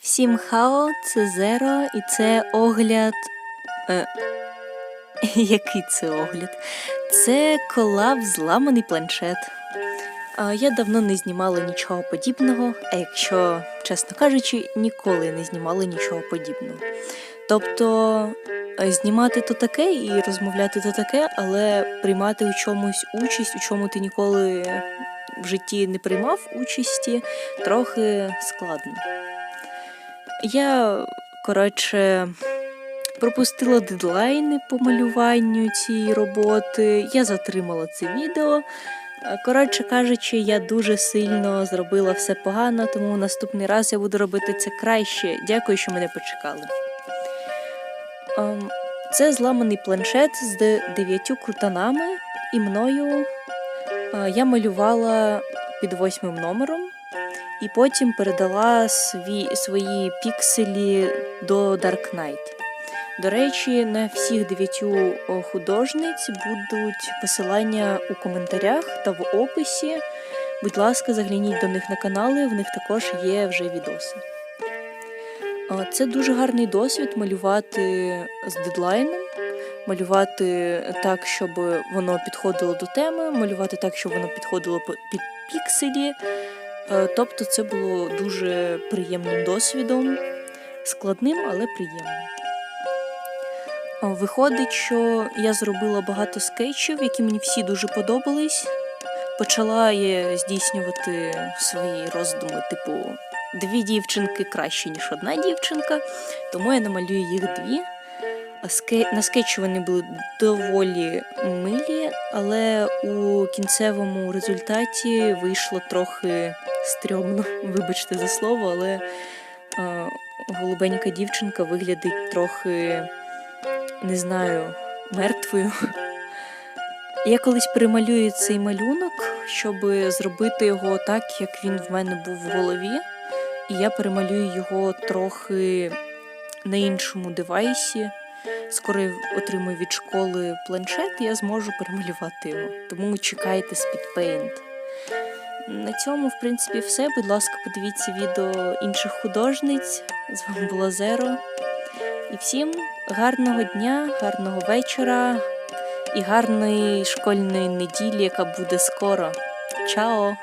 Всім хао, це Зеро, і це огляд. Е, який це огляд? Це колаб зламаний планшет. А, я давно не знімала нічого подібного, а якщо, чесно кажучи, ніколи не знімала нічого подібного. Тобто е, знімати то таке і розмовляти то таке, але приймати у чомусь участь, у чому ти ніколи в житті не приймав участі, трохи складно. Я, коротше, пропустила дедлайни по малюванню цієї роботи. Я затримала це відео. Е, Коротше кажучи, я дуже сильно зробила все погано, тому наступний раз я буду робити це краще. Дякую, що мене почекали. Ем, Це зламаний планшет з де- дев'ятью крутанами, і мною е, я малювала під восьмим номером і потім передала сві, свої пікселі до Dark Knight. До речі, на всіх дев'ятю художниць будуть посилання у коментарях та в описі. Будь ласка, загляніть до них на канали, в них також є вже відоси. Це дуже гарний досвід малювати з дедлайном, малювати так, щоб воно підходило до теми, малювати так, щоб воно підходило під пікселі. Е, Тобто це було дуже приємним досвідом, складним, але приємним. Виходить, що я зробила багато скетчів, які мені всі дуже подобались. Почала я здійснювати свої роздуми, типу, дві дівчинки краще, ніж одна дівчинка, тому я намалюю їх дві. А ske- На скетчі вони були доволі милі, але у кінцевому результаті вийшло трохи стрьомно, вибачте за слово, але е, голубенька дівчинка виглядить трохи, не знаю, мертвою. Я колись перемалюю цей малюнок, щоб зробити його так, як він в мене був в голові. І я перемалюю його трохи на іншому девайсі. Скоро отримую від школи планшет, і я зможу перемалювати його. Тому чекайте Speedpaint. На цьому, в принципі, все. Будь ласка, подивіться відео інших художниць. З вами була Зеро. І всім гарного дня, гарного вечора і гарної школьної неділі, яка буде скоро. Чао!